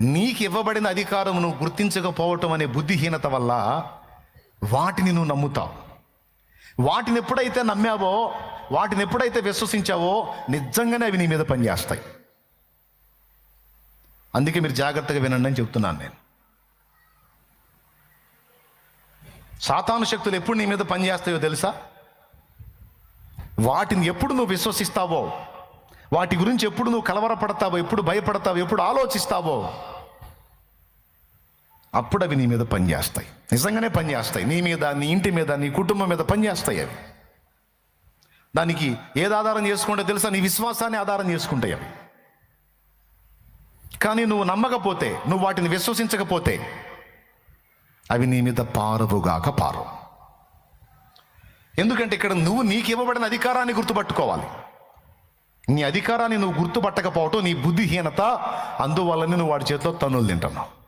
నీకు ఇవ్వబడిన అధికారం నువ్వు గుర్తించకపోవటం అనే బుద్ధిహీనత వల్ల వాటిని నువ్వు నమ్ముతావు. వాటిని ఎప్పుడైతే నమ్మావో వాటిని ఎప్పుడైతే విశ్వసించావో నిజంగానే అవి నీ మీద పనిచేస్తాయి. అందుకే మీరు జాగ్రత్తగా వినండి అని చెప్తున్నాను నేను. సాతాను శక్తులు ఎప్పుడు నీ మీద పనిచేస్తాయో తెలుసా? వాటిని ఎప్పుడు నువ్వు విశ్వసిస్తావో వాటి గురించి ఎప్పుడు నువ్వు కలవరపడతావో ఎప్పుడు భయపడతావో ఎప్పుడు ఆలోచిస్తావో అప్పుడు అవి నీ మీద పనిచేస్తాయి. నిజంగానే పనిచేస్తాయి. నీ మీద నీ ఇంటి మీద నీ కుటుంబం మీద పనిచేస్తాయి అవి. దానికి ఏది ఆధారం చేసుకుంటే తెలుసా? నీ విశ్వాసాన్ని ఆధారం చేసుకుంటాయి అవి. కానీ నువ్వు నమ్మకపోతే నువ్వు వాటిని విశ్వసించకపోతే అవి నీ మీద పారవుగాక పారవు. ఎందుకంటే ఇక్కడ నువ్వు నీకు ఇవ్వబడిన అధికారాన్ని గుర్తుపట్టుకోవాలి. నీ అధికారాన్ని నువ్వు గుర్తుపట్టకపోవటం నీ బుద్ధిహీనత అందువల్లనే నువ్వు వాడి చేతిలో తన్నులు తింటున్నావు.